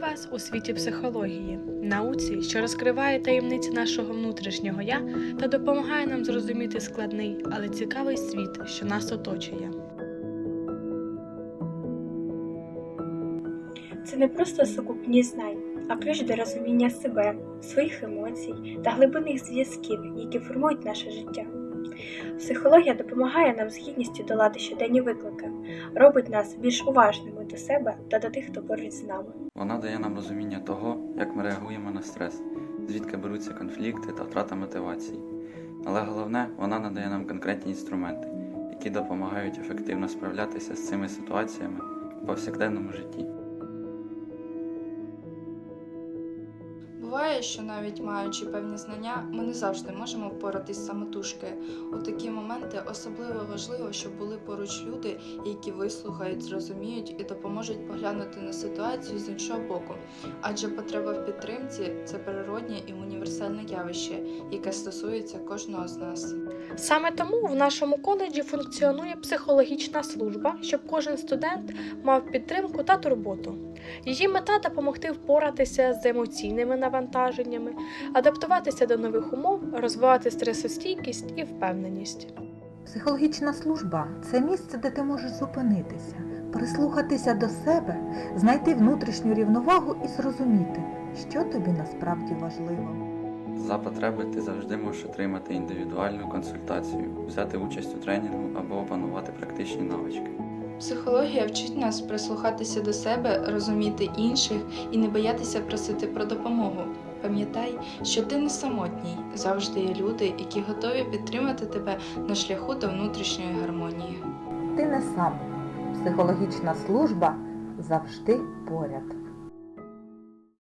вас у світі психології, науці, що розкриває таємниці нашого внутрішнього я та допомагає нам зрозуміти складний, але цікавий світ, що нас оточує. Це не просто сукупні знань, а ключ до розуміння себе, своїх емоцій та глибинних зв'язків, які формують наше життя. Психологія допомагає нам з гідністю долати щоденні виклики, робить нас більш уважними до себе та до тих, хто поруч з нами. Вона дає нам розуміння того, як ми реагуємо на стрес, звідки беруться конфлікти та втрата мотивації. Але головне, вона надає нам конкретні інструменти, які допомагають ефективно справлятися з цими ситуаціями в повсякденному житті. Буває, що навіть маючи певні знання, ми не завжди можемо впоратись самотужки. У такі моменти особливо важливо, щоб були поруч люди, які вислухають, зрозуміють і допоможуть поглянути на ситуацію з іншого боку. Адже потреба в підтримці це природнє і універсальне явище, яке стосується кожного з нас. Саме тому в нашому коледжі функціонує психологічна служба, щоб кожен студент мав підтримку та турботу. Її мета допомогти впоратися з емоційними навантаженнями, адаптуватися до нових умов, розвивати стресостійкість і впевненість. Психологічна служба це місце, де ти можеш зупинитися, прислухатися до себе, знайти внутрішню рівновагу і зрозуміти, що тобі насправді важливо. За потреби ти завжди можеш отримати індивідуальну консультацію, взяти участь у тренінгу або опанувати практичні навички. Психологія вчить нас прислухатися до себе, розуміти інших і не боятися просити про допомогу. Пам'ятай, що ти не самотній, завжди є люди, які готові підтримати тебе на шляху до внутрішньої гармонії. Ти не сам. Психологічна служба завжди поряд.